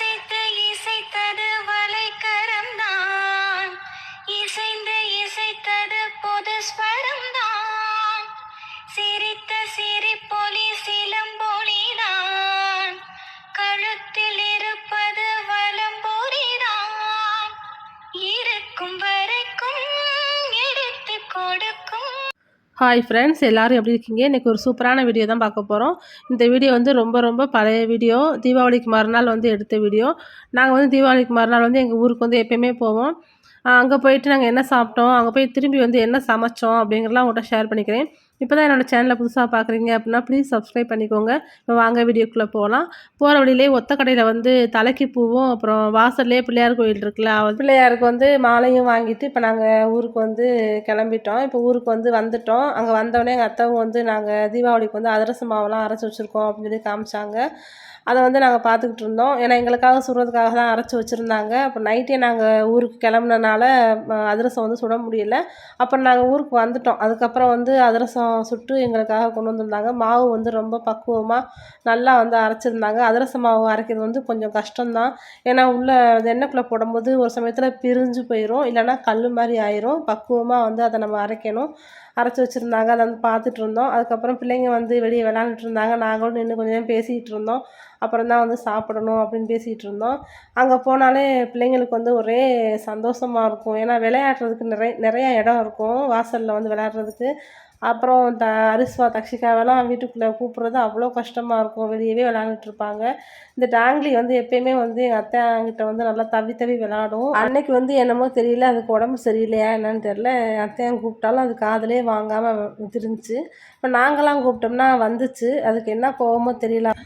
இசைத்து இசைத்தது வலைக்கரம் தான். இசைந்து இசைத்தது பொது ஸ்வரம் தான். சிரித்த சிரிப்பொலி சிலம்பொலிதான் கழுத்தில் இருப்பது வலம்பொலிதான் இருக்கும் வரைக்கும் எடுத்து கொடுக்கும் ஹாய் ஃப்ரெண்ட்ஸ் எல்லோரும் எப்படி இருக்கீங்க? இன்றைக்கி ஒரு சூப்பரான வீடியோ தான் பார்க்க போகிறோம் இந்த வீடியோ வந்து ரொம்ப ரொம்ப பழைய வீடியோ தீபாவளிக்கு மறுநாள் வந்து எடுத்த வீடியோ நாங்கள் வந்து தீபாவளிக்கு மறுநாள் வந்து எங்கள் ஊருக்கு வந்து எப்பயுமே போவோம். அங்கே போயிட்டு நாங்கள் என்ன சாப்பிட்டோம்? அங்கே போய் திரும்பி வந்து என்ன சமைச்சோம்? அப்படிங்கிறலாம் உங்கள்கிட்ட ஷேர் பண்ணிக்கிறேன். இப்போ தான் என்னோடய சேனலை புதுசாக பார்க்குறீங்க அப்படின்னா ப்ளீஸ் சப்ஸ்கிரைப் பண்ணிக்கோங்க. இப்போ வாங்க வீடியோக்குள்ளே போகலாம் போகிற வழியிலே ஒத்த கடையில் வந்து தலைக்கு பூவும் அப்புறம் வாசல்லே பிள்ளையார் கோயில் இருக்குல்ல பிள்ளையாருக்கு வந்து மாலையும் வாங்கிட்டு இப்போ நாங்கள் ஊருக்கு வந்து கிளம்பிட்டோம். இப்போ ஊருக்கு வந்து வந்துட்டோம். அங்கே வந்தோடனே எங்கள் அத்தாவும் வந்து நாங்கள் தீபாவளிக்கு வந்து அதிரச மாவெல்லாம் அரைச்சி வச்சுருக்கோம் அப்படின்னு சொல்லி காமிச்சாங்க. அதை வந்து நாங்கள் பார்த்துக்கிட்டு இருந்தோம். ஏன்னா எங்களுக்காக சுடுறதுக்காக தான் அரைச்சி வச்சுருந்தாங்க. அப்போ நைட்டே நாங்கள் ஊருக்கு கிளம்புனனால அதிரசம் வந்து சுட முடியல. அப்புறம் நாங்கள் ஊருக்கு வந்துட்டோம். அதுக்கப்புறம் வந்து அதிரசம் சுட்டு எங்களுக்காக கொண்டு வந்திருந்தாங்க. மாவு வந்து ரொம்ப பக்குவமாக நல்லா வந்து அரைச்சிருந்தாங்க. அதிரச மாவு அரைக்கிறது வந்து கொஞ்சம் கஷ்டம்தான். ஏன்னா உள்ளே அது எண்ணெய்க்குள்ளே போடும்போது ஒரு சமயத்தில் பிரிஞ்சு போயிடும் இல்லைன்னா கல் மாதிரி ஆயிரும். பக்குவமாக வந்து அதை நம்ம அரைக்கணும். அரைச்சி வச்சுருந்தாங்க. அதை வந்து பார்த்துட்டு இருந்தோம். அதுக்கப்புறம் பிள்ளைங்க வந்து வெளியே விளாண்டுட்டு இருந்தாங்க. நாங்களும் நின்று கொஞ்சம் நேரம் பேசிகிட்டு இருந்தோம். அப்புறம் தான் வந்து சாப்பிடணும் அப்படின்னு பேசிகிட்டு இருந்தோம். அங்கே போனாலே பிள்ளைங்களுக்கு வந்து ஒரே சந்தோஷமாக இருக்கும். ஏன்னா விளையாடுறதுக்கு நிறைய நிறையா இடம் இருக்கும். வாசலில் வந்து விளையாடுறதுக்கு. அப்புறம் த அரிஸ்வா தக்ஷிகாவெல்லாம் வீட்டுக்குள்ளே கூப்பிட்றது அவ்வளோ கஷ்டமாக இருக்கும். வெளியவே விளாண்டுட்டு இருப்பாங்க. இந்த டாங்லி வந்து எப்பயுமே வந்து எங்கள் அத்தையாங்கிட்ட வந்து நல்லா தவி தவி விளையாடும். அன்னைக்கு வந்து என்னமோ தெரியல அதுக்கு உடம்பு சரியில்லையா என்னன்னு தெரில அத்தையான் கூப்பிட்டாலும் அது காதலே வாங்காமல் திருந்துச்சு இப்போ நாங்களாம் கூப்பிட்டோம்னா வந்துச்சு. அதுக்கு என்ன கோவமோ தெரியல.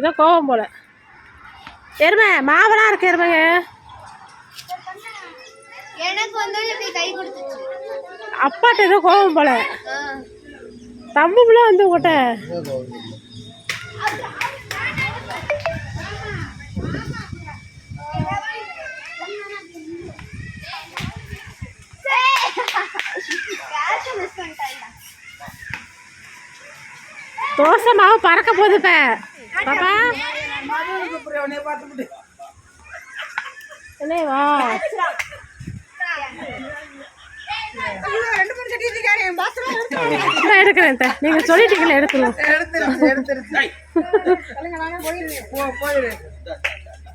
ஏதோ கோபம் போல. எருமை மாவெல்லாம் இருக்கு எருமைங்க. எனக்கு வந்து இப்படி கை கொடுத்துச்சு. அப்பாட்ட ஏதோ கோவம் போல. தம்புலாம் வந்து உங்கள்கிட்ட தோசை மாவு பறக்க போகுது இப்ப. பாப்பா. நான் எடுக்கிறேன். நீங்க சொல்லிட்டீங்களே எடுத்துருவோம்.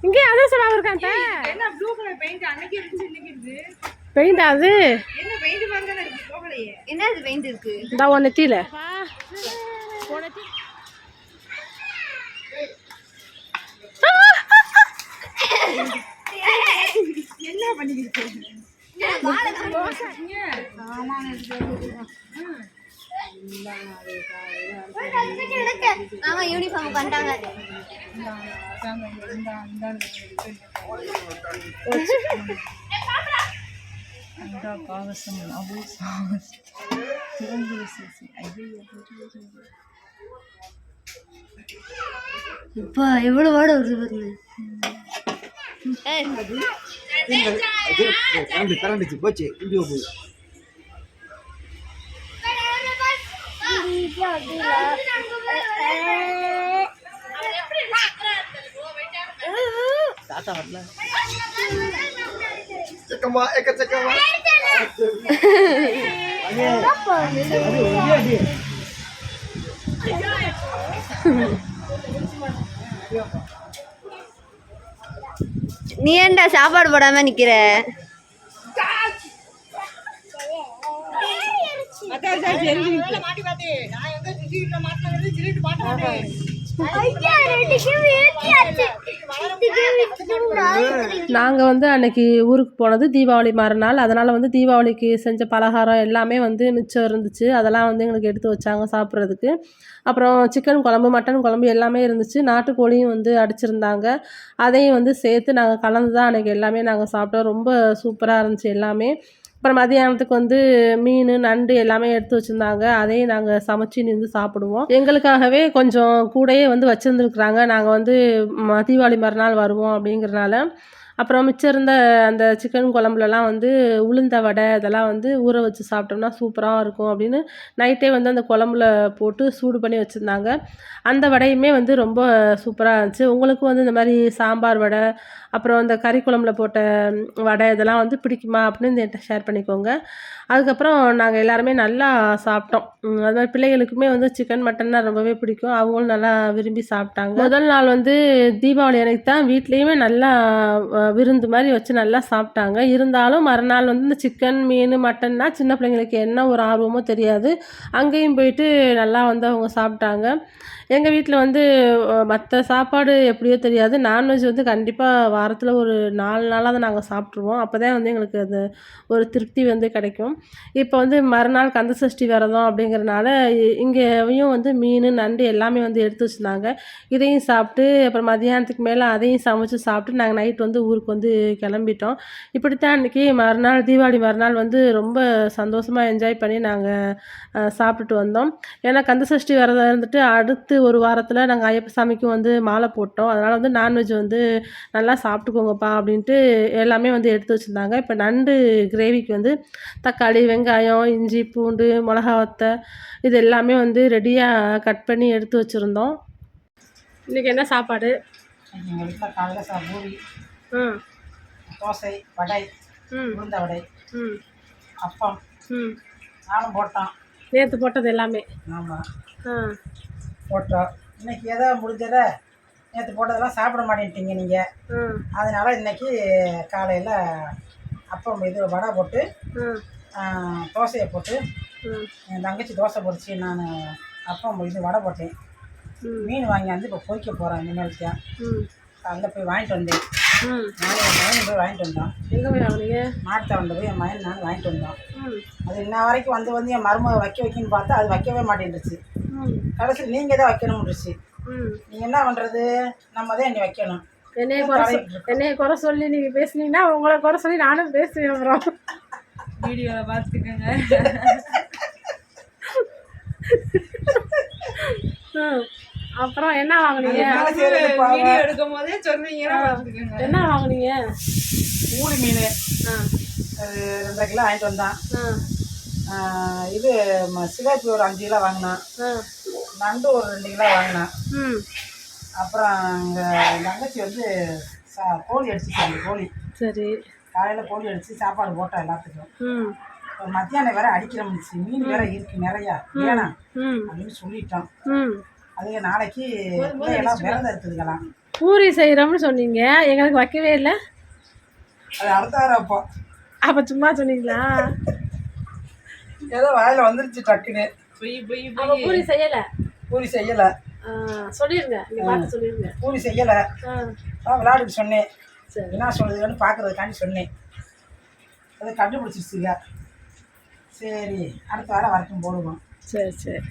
இங்கே அதிரசம் மாவு இருக்கா. அத்தை? பெயிண்ட் அது? என்ன பெயிண்ட் இருக்கு இந்த ஒன்று தீல ஆமா யூனிஃபார்ம் பண்ணிட்டாங்க இப்பா எவ்வளவு வாட வருது பாருங்க. Eh, di di Yeah. நீ ஏன்டா சாப்பாடு போடாம நிக்கிற? நாங்கள் வந்து அன்னைக்கு ஊருக்கு போனது தீபாவளி மறுநாள் அதனால் வந்து தீபாவளிக்கு செஞ்ச பலகாரம் எல்லாமே வந்து மிச்சம் இருந்துச்சு. அதெல்லாம் வந்து எங்களுக்கு எடுத்து வச்சாங்க சாப்பிட்றதுக்கு. அப்புறம் சிக்கன் குழம்பு மட்டன் குழம்பு எல்லாமே இருந்துச்சு. நாட்டுக்கோழியும் வந்து அடிச்சிருந்தாங்க. அதையும் வந்து சேர்த்து நாங்கள் கலந்து தான் அன்றைக்கி எல்லாமே நாங்கள் சாப்பிட்டோம். ரொம்ப சூப்பராக இருந்துச்சு எல்லாமே. அப்புறம் மதியானத்துக்கு வந்து மீன் நண்டு எல்லாமே எடுத்து வச்சுருந்தாங்க. அதையும் நாங்கள் சமைச்சு நின்று சாப்பிடுவோம். எங்களுக்காகவே கொஞ்சம் கூடயே வந்து வச்சுருந்துருக்குறாங்க. நாங்கள் வந்து தீபாவளி மறுநாள் வருவோம் அப்படிங்கிறனால அப்புறம் மிச்சம் இருந்த அந்த சிக்கன் குழம்புலலாம் வந்து உளுந்த வடை இதெல்லாம் வந்து ஊற வச்சு சாப்பிட்டோம்னா சூப்பராக இருக்கும் அப்படின்னு நைட்டே வந்து அந்த குழம்புல போட்டு சூடு பண்ணி வச்சுருந்தாங்க. அந்த வடையுமே வந்து ரொம்ப சூப்பராக இருந்துச்சு. உங்களுக்கும் வந்து இந்த மாதிரி சாம்பார் வடை அப்புறம் இந்த கறி குழம்புல போட்ட வடை இதெல்லாம் வந்து பிடிக்குமா அப்படின்னு என்கிட்ட ஷேர் பண்ணிக்கோங்க. அதுக்கப்புறம் நாங்கள் எல்லாருமே நல்லா சாப்பிட்டோம். அது மாதிரி பிள்ளைகளுக்குமே வந்து சிக்கன் மட்டன்னா ரொம்பவே பிடிக்கும். அவங்களும் நல்லா விரும்பி சாப்பிட்டாங்க. முதல் நாள் வந்து தீபாவளி அன்னைக்கு தான் வீட்லேயுமே நல்லா விருந்து மாதிரி வச்சு நல்லா சாப்பிட்டாங்க. இருந்தாலும் மறுநாள் வந்து இந்த சிக்கன் மீன் மட்டன்னா சின்ன பிள்ளைங்களுக்கு என்ன ஒரு ஆர்வமோ தெரியாது. அங்கேயும் போயிட்டு நல்லா வந்து அவங்க சாப்பிட்டாங்க. எங்கள் வீட்டில் வந்து மற்ற சாப்பாடு எப்படியோ தெரியாது. நான்வெஜ் வந்து கண்டிப்பாக வாரத்தில் ஒரு நாலு நாளாவது நாங்கள் சாப்பிட்ருவோம் அப்போ தான் வந்து எங்களுக்கு அது ஒரு திருப்தி வந்து கிடைக்கும். இப்போ வந்து மறுநாள் கந்த சஷ்டி விரதம் அப்படிங்கிறனால இ- இங்கேயும் வந்து மீன் நண்டு எல்லாமே வந்து எடுத்து வச்சுருந்தாங்க. இதையும் சாப்பிட்டு அப்புறம் மதியானத்துக்கு மேலே அதையும் சமைச்சு சாப்பிட்டு நாங்கள் நைட் வந்து ஊருக்கு வந்து கிளம்பிட்டோம். இப்படித்தான் அன்றைக்கி மறுநாள் தீபாவளி மறுநாள் வந்து ரொம்ப சந்தோஷமாக என்ஜாய் பண்ணி நாங்கள் சாப்பிட்டுட்டு வந்தோம். ஏன்னா கந்த சஷ்டி விரதம் இருந்துட்டு அடுத்து ஒரு வாரத்தில் நாங்கள் ஐயப்ப சாமிக்கும் வந்து மாலை போட்டோம். அதனால் வந்து நான்வெஜ் வந்து நல்லா சாப்பிட்டுக்கோங்கப்பா அப்படின்ட்டு எல்லாமே வந்து எடுத்து வச்சுருந்தாங்க. இப்போ நண்டு கிரேவிக்கு வந்து தக்காளி வெங்காயம் இஞ்சி பூண்டு மிளகா வத்தை இது எல்லாமே வந்து ரெடியாக கட் பண்ணி எடுத்து வச்சுருந்தோம். இன்றைக்கி என்ன சாப்பாடு? எங்கள் வீட்டில் ம். தோசை வடை ம். உளுந்த வடை ம். அப்பம் ம். நானும் போட்டோம். நேற்று போட்டது எல்லாமே. ஆமாம் ஆ. போட்டோம். இன்னைக்கு ஏதோ முடிஞ்சதை நேற்று போட்டதெல்லாம் சாப்பிட மாட்டேன்ட்டீங்க நீங்கள் அதனால் இன்னைக்கு காலையில் அப்பம் இது வடை போட்டு தோசையை போட்டு என் தங்கச்சி தோசை பொரிச்சு நான் அப்பம் இது வடை போட்டேன். மீன் வாங்கியாந்து இப்போ பொரிக்க போகிறேன் இனிமேல் தான் ம். அங்கே போய் வாங்கிட்டு வந்தேன். நானும் என் போய் வாங்கிட்டு வந்தோம். எங்கே போய் வாங்குனீங்க? போய் என் மகன் நான் வாங்கிட்டு வந்தோம். அது இன்ன வரைக்கும் வந்து வந்து என் மருமக வைக்க வைக்கன்னு பார்த்தா அது வைக்கவே மாட்டேன்ருச்சு கடைசியில் நீங்கள் தான் வைக்கணும்ன்றுச்சு ம். நீங்கள் என்ன பண்ணுறது நம்ம தான் என்னை வைக்கணும். என்னைய குறை என்னைய குறை சொல்லி நீங்கள் பேசுனீங்கன்னா உங்களை குறை சொல்லி நானும் பேசுவேன் அப்புறம். வீடியோவில் பார்த்துக்கோங்க. அப்புறம் என்ன வாங்குனீங்க. வீடியோ எடுக்கும் போதே சொன்னீங்கன்னா என்ன வாங்குனீங்க? ஊடி மீன். ரெண்டரை கிலோ வாங்கிட்டு வந்தான். இது சிலேபி ஒரு அஞ்சு கிலோ வாங்கினான். நண்டு ஒரு ரெண்டு கிலோ வாங்கினான். ம். அப்புறம் எங்கள் தங்கச்சி வந்து சா கோழி அடிச்சுட்டாங்க கோழி. சரி. காலையில் கோழி அடித்து சாப்பாடு போட்டோம் எல்லாத்துக்கும். மத்தியானம் வேற அடிக்கிறோம்னுச்சு மீன் வேற இருக்கு நிறையா. வேணாம் ம். அப்படின்னு சொல்லிட்டோம். ம். அதுக்கு நாளைக்கு பிள்ளையெல்லாம் விரதம் இருக்குதுங்களாம் பூரி செய்கிறோம்னு சொன்னீங்க. எங்களுக்கு வைக்கவே இல்லை. அது அடுத்த வாரம் அப்போ? அப்போ சும்மா சொன்னீங்களா? ஏதோ வாயில் வந்துருச்சு டக்குன்னு. பொய் பொய் அப்போ பூரி செய்யலை. பூரி செய்யலை. சொல்லிடுங்க நீங்கள் பார்த்து பூரி செய்யலை. அதான் விளையாடுக்கு சொன்னேன். சரி. என்ன சொல்லுதுன்னு பார்க்கறதுக்காண்டி சொன்னேன். அதை கண்டுபிடிச்சிருச்சுங்க. சரி அடுத்த வாரம் வரைக்கும் போடுவோம். சரி சரி.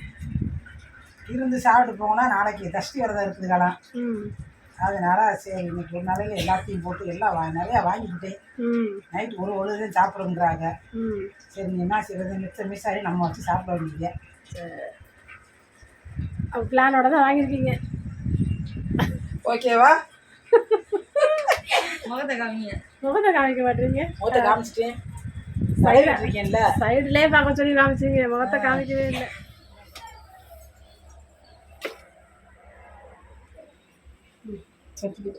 இருந்து சாப்பிட்டு போனா நாளைக்கு தஷ்டி விரதம் இருக்குதுங்களாம் ம். அதனால சரி இன்னைக்கு ஒரு நாளைக்கு எல்லாத்தையும் போட்டு எல்லாம் வா நிறையா வாங்கிக்கிட்டேன். ம். நைட் ஒரு ஒழுதான் சாப்பிடுங்கிறாங்க ம். சரி என்ன செய்யறது மிச்சம் மிஸ் ஆகி நம்ம வச்சு சாப்பிட வேண்டியது. அப்போ பிளானோட தான் வாங்கியிருக்கீங்க. ஓகேவா? முகத்தை காமிங்க. முகத்தை காமிக்க மாட்டீங்க. மூத்த காமிச்சிட்டேன். பழகிட்டு இருக்கேன்ல சைடுலேயே பார்க்க சொல்லி காமிச்சிங்க. முகத்தை காமிக்கவே இல்லை. 저기도.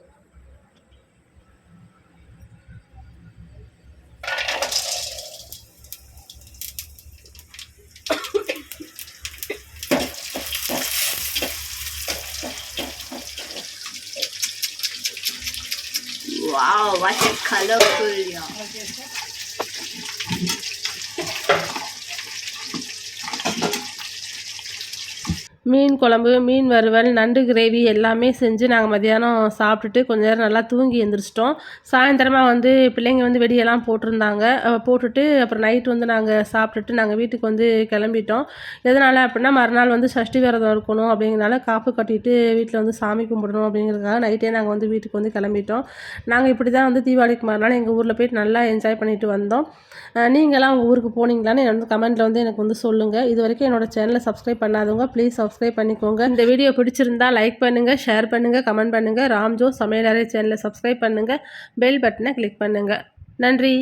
와우, what a colorful. மீன் குழம்பு மீன் வறுவல் நண்டு கிரேவி எல்லாமே செஞ்சு நாங்கள் மதியானம் சாப்பிட்டுட்டு கொஞ்ச நேரம் நல்லா தூங்கி எழுந்திரிச்சிட்டோம் சாயந்தரமாக வந்து பிள்ளைங்க வந்து வெடியெல்லாம் போட்டிருந்தாங்க. போட்டுட்டு அப்புறம் நைட் வந்து நாங்கள் சாப்பிட்டுட்டு நாங்கள் வீட்டுக்கு வந்து கிளம்பிட்டோம். எதனால் அப்படின்னா மறுநாள் வந்து சஷ்டி விரதம் இருக்கணும் அப்படிங்கிறனால காப்பு கட்டிட்டு வீட்டில் வந்து சாமி கும்பிடணும் அப்படிங்கிறதுக்காக நைட்டே நாங்கள் வந்து வீட்டுக்கு வந்து கிளம்பிட்டோம். நாங்கள் இப்படி தான் வந்து தீபாவளிக்கு மறுநாள் எங்கள் ஊரில் போயிட்டு நல்லா என்ஜாய் பண்ணிட்டு வந்தோம். நீங்களாம் உங்கள் ஊருக்கு போனீங்களான்னு வந்து கமெண்ட்டில் வந்து எனக்கு வந்து சொல்லுங்கள் இது வரைக்கும் என்னோட சேனலை சப்ஸ்கிரைப் பண்ணாதவங்க ப்ளீஸ் சப்ஸ்கிரைப் பண்ணிக்கோங்க. இந்த வீடியோ பிடிச்சிருந்தா லைக் பண்ணுங்கள் ஷேர் பண்ணுங்கள் கமெண்ட் பண்ணுங்கள் ராம்ஜோ சமையலறை சேனலை சப்ஸ்கிரைப் பண்ணுங்கள் பெல் பட்டனை கிளிக் பண்ணுங்கள் நன்றி.